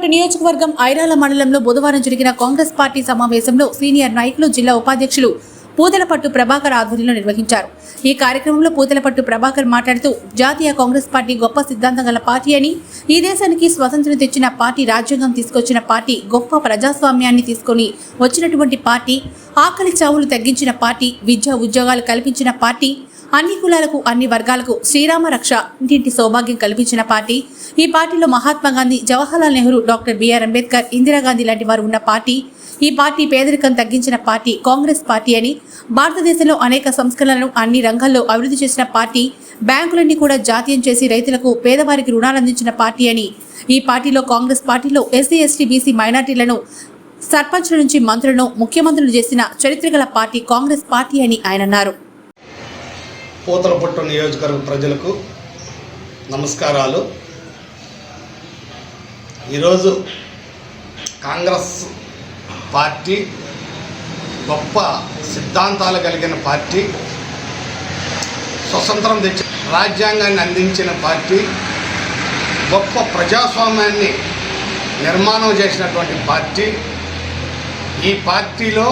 పూతలపట్టు నియోజకవర్గం ఐరాల మండలంలో బుధవారం జరిగిన కాంగ్రెస్ పార్టీ సమావేశంలో సీనియర్ నాయకులు జిల్లా ఉపాధ్యక్షులు పూతలపట్టు ప్రభాకర్ ఆధ్వర్యంలో నిర్వహించారు. ఈ కార్యక్రమంలో పూతలపట్టు ప్రభాకర్ మాట్లాడుతూ జాతీయ కాంగ్రెస్ పార్టీ గొప్ప సిద్ధాంతం గల పార్టీ అని ఈ దేశానికి స్వతంత్రం తెచ్చిన పార్టీ రాజ్యాంగం తీసుకొచ్చిన పార్టీ గొప్ప ప్రజాస్వామ్యాన్ని తీసుకొని వచ్చినటువంటి పార్టీ ఆకలి చావులు తగ్గించిన పార్టీ విద్యా ఉద్యోగాలు కల్పించిన పార్టీ అన్ని కులాలకు అన్ని వర్గాలకు శ్రీరామ రక్ష ఇంటింటి సౌభాగ్యం కల్పించిన పార్టీ. ఈ పార్టీలో మహాత్మా గాంధీ జవహర్లాల్ నెహ్రూ డాక్టర్ బిఆర్ అంబేద్కర్ ఇందిరాగాంధీ లాంటి వారు ఉన్న పార్టీ. ఈ పార్టీ పేదరికం తగ్గించిన పార్టీ కాంగ్రెస్ పార్టీ అని భారతదేశంలో అనేక సంస్కరణలను అన్ని రంగాల్లో అభివృద్ధి చేసిన పార్టీ బ్యాంకులన్నీ కూడా జాతీయం చేసి రైతులకు పేదవారికి రుణాలు అందించిన పార్టీ అని. ఈ పార్టీలో కాంగ్రెస్ పార్టీలో ఎస్సీ ఎస్టీ బీసీ మైనార్టీలను సర్పంచ్ల నుంచి మంత్రులను ముఖ్యమంత్రులు చేసిన చరిత్ర గల పార్టీ కాంగ్రెస్ పార్టీ అని ఆయన అన్నారు. పూతలపట్టు నియోజకవర్గ ప్రజలకు నమస్కారాలు. ఈరోజు కాంగ్రెస్ పార్టీ గొప్ప సిద్ధాంతాలు కలిగిన పార్టీ స్వతంత్రం తెచ్చి రాజ్యాంగాన్ని అందించిన పార్టీ గొప్ప ప్రజాస్వామ్యాన్ని నిర్మాణం చేసినటువంటి పార్టీ. ఈ పార్టీలో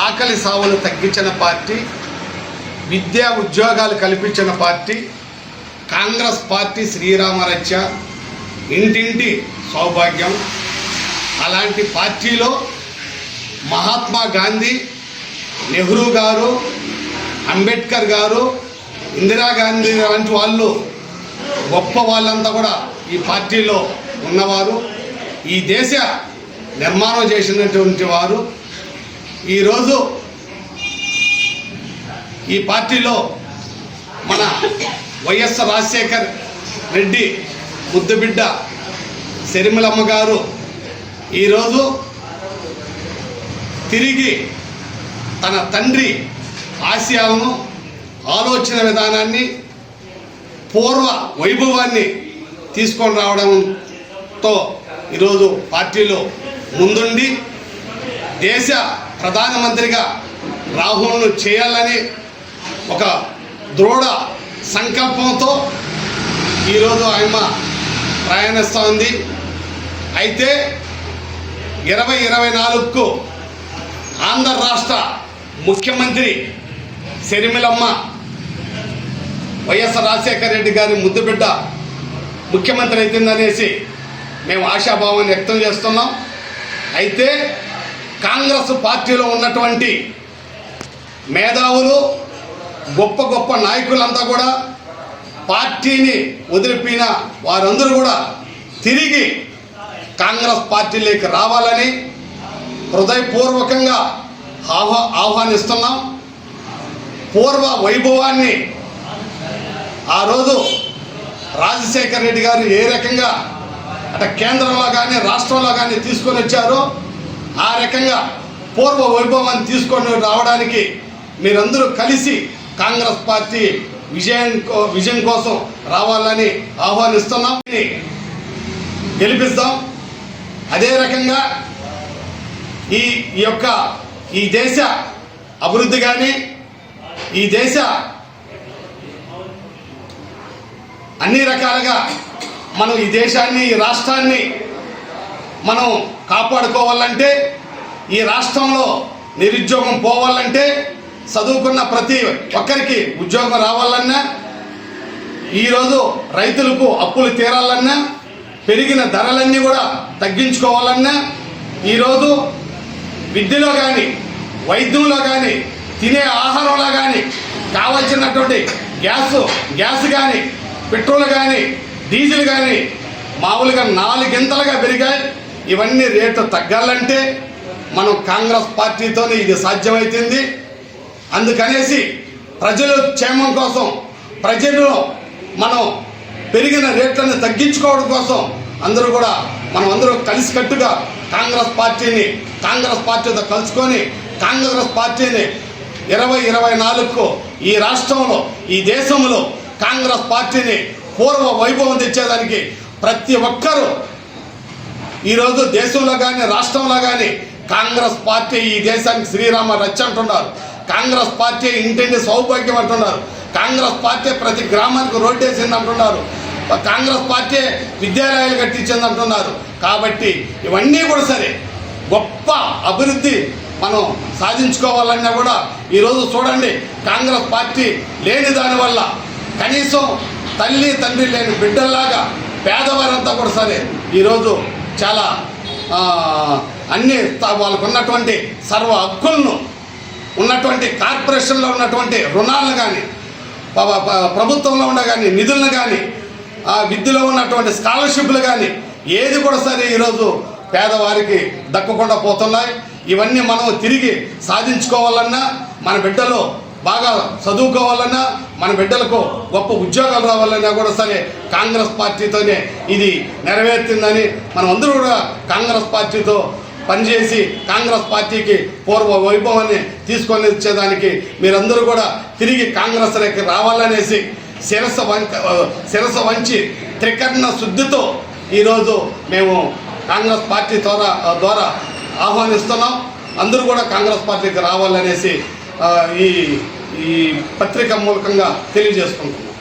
ఆకలి సావులు తగ్గించిన పార్టీ విద్యా ఉద్యోగాలు కల్పించిన పార్టీ కాంగ్రెస్ పార్టీ శ్రీరామరక్ష ఇంటింటి సౌభాగ్యం. అలాంటి పార్టీలో మహాత్మా గాంధీ నెహ్రూ గారు అంబేద్కర్ గారు ఇందిరాగాంధీ లాంటి వాళ్ళు గొప్ప వాళ్ళంతా కూడా ఈ పార్టీలో ఉన్నవారు. ఈ దేశ నిర్మాణం చేసినటువంటి వారు ఈరోజు ఈ పార్టీలో మన వైఎస్ రాజశేఖర్ రెడ్డి ముద్దుబిడ్డ శరిమలమ్మ గారు ఈరోజు తిరిగి తన తండ్రి ఆశయాలను ఆలోచన విధానాన్ని పూర్వ వైభవాన్ని తీసుకొని రావడంతో ఈరోజు పార్టీలో ముందుండి దేశ ప్రధానమంత్రిగా రాహుల్ను చేయాలని ఒక దృఢ సంకల్పంతో ఈరోజు ఆయన ప్రయాణిస్తూ ఉంది. అయితే ఇరవై ఇరవై నాలుగుకు ఆంధ్ర రాష్ట్ర ముఖ్యమంత్రి శరిమిలమ్మ వైఎస్ రాజశేఖర రెడ్డి గారి ముద్దుబిడ్డ ముఖ్యమంత్రి అవుతుందనేసి మేము ఆశాభావాన్ని వ్యక్తం చేస్తున్నాం. అయితే కాంగ్రెస్ పార్టీలో ఉన్నటువంటి మేధావులు గొప్ప గొప్ప నాయకులంతా కూడా పార్టీని వదిలిపోయిన వారందరూ కూడా తిరిగి కాంగ్రెస్ పార్టీలోకి రావాలని హృదయపూర్వకంగా ఆహ్వా ఆహ్వానిస్తున్నాం. పూర్వ వైభవాన్ని ఆ రోజు రాజశేఖర రెడ్డి గారు ఏ రకంగా అటు కేంద్రంలో కానీ రాష్ట్రంలో కానీ తీసుకొని వచ్చారో ఆ రకంగా పూర్వ వైభవాన్ని తీసుకొని రావడానికి మీరందరూ కలిసి కాంగ్రెస్ పార్టీ విజయం కో- విజయం కోసం రావాలని ఆహ్వానిస్తున్నాం. గెలిపిస్తాం. అదే రకంగా ఈ యొక్క ఈ దేశ అభివృద్ధి కానీ ఈ దేశ అన్ని రకాలుగా మనం ఈ దేశాన్ని ఈ రాష్ట్రాన్ని మనం కాపాడుకోవాలంటే ఈ రాష్ట్రంలో నిరుద్యోగం పోవాలంటే చదువుకున్న ప్రతి ఒక్కరికి ఉద్యోగం రావాలన్నా ఈరోజు రైతులకు అప్పులు తీరాలన్నా పెరిగిన ధరలన్నీ కూడా తగ్గించుకోవాలన్నా ఈరోజు విద్యలో కానీ వైద్యంలో కానీ తినే ఆహారంలో కానీ కావాల్సినటువంటి గ్యాస్ గ్యాస్ కానీ పెట్రోల్ కానీ డీజిల్ కానీ మామూలుగా నాలుగింతలుగా పెరిగాయి. ఇవన్నీ రేట్లు తగ్గాలంటే మనం కాంగ్రెస్ పార్టీతోనే ఇది సాధ్యమవుతుంది అందుకనేసి ప్రజల క్షేమం కోసం ప్రజల్లో మనం పెరిగిన రేట్లను తగ్గించుకోవడం కోసం అందరూ కూడా మనం అందరూ కలిసికట్టుగా కాంగ్రెస్ పార్టీని కాంగ్రెస్ పార్టీతో కలుసుకొని కాంగ్రెస్ పార్టీని ఇరవై ఇరవై నాలుగుకు ఈ రాష్ట్రంలో ఈ దేశంలో కాంగ్రెస్ పార్టీని పూర్వ వైభవం తెచ్చేదానికి ప్రతి ఒక్కరూ ఈరోజు దేశంలో కానీ రాష్ట్రంలో కానీ కాంగ్రెస్ పార్టీ ఈ దేశానికి శ్రీరామ రచ్చ అంటున్నారు. కాంగ్రెస్ పార్టీ ఇంటింటి సౌభాగ్యం అంటున్నారు. కాంగ్రెస్ పార్టీ ప్రతి గ్రామానికి రోడ్డేసింది అంటున్నారు. కాంగ్రెస్ పార్టీ విద్యాలయాలు కట్టించింది అంటున్నారు. కాబట్టి ఇవన్నీ కూడా సరే. గొప్ప అభివృద్ధి మనం సాధించుకోవాలన్నా కూడా ఈరోజు చూడండి కాంగ్రెస్ పార్టీ లేని దానివల్ల కనీసం తల్లి తండ్రి లేని బిడ్డల్లాగా పేదవారంతా కూడా సరే. ఈరోజు చాలా అన్ని వాళ్ళకు ఉన్నటువంటి సర్వ హక్కులను ఉన్నటువంటి కార్పొరేషన్లో ఉన్నటువంటి రుణాలను కానీ ప్రభుత్వంలో ఉన్న కానీ నిధులను కానీ ఆ విద్యలో ఉన్నటువంటి స్కాలర్షిప్లు కానీ ఏది కూడా సరే ఈరోజు పేదవారికి దక్కకుండా పోతున్నాయి. ఇవన్నీ మనం తిరిగి సాధించుకోవాలన్నా మన బిడ్డలు బాగా చదువుకోవాలన్నా మన బిడ్డలకు గొప్ప ఉద్యోగాలు రావాలన్నా కూడా సరే కాంగ్రెస్ పార్టీతోనే ఇది నెరవేరుతుందని మనం అందరూ కూడా కాంగ్రెస్ పార్టీతో పనిచేసి కాంగ్రెస్ పార్టీకి పూర్వ వైభవాన్ని తీసుకొని వచ్చేదానికి మీరందరూ కూడా తిరిగి కాంగ్రెస్లోకి రావాలనేసి శిరస వంక శిరస వంచి త్రికరణ శుద్ధితో ఈరోజు మేము కాంగ్రెస్ పార్టీ ద్వారా ద్వారా ఆహ్వానిస్తున్నాం. అందరూ కూడా కాంగ్రెస్ పార్టీకి రావాలనేసి ఈ ఈ పత్రిక మూలకంగా తెలియజేసుకుంటున్నాం.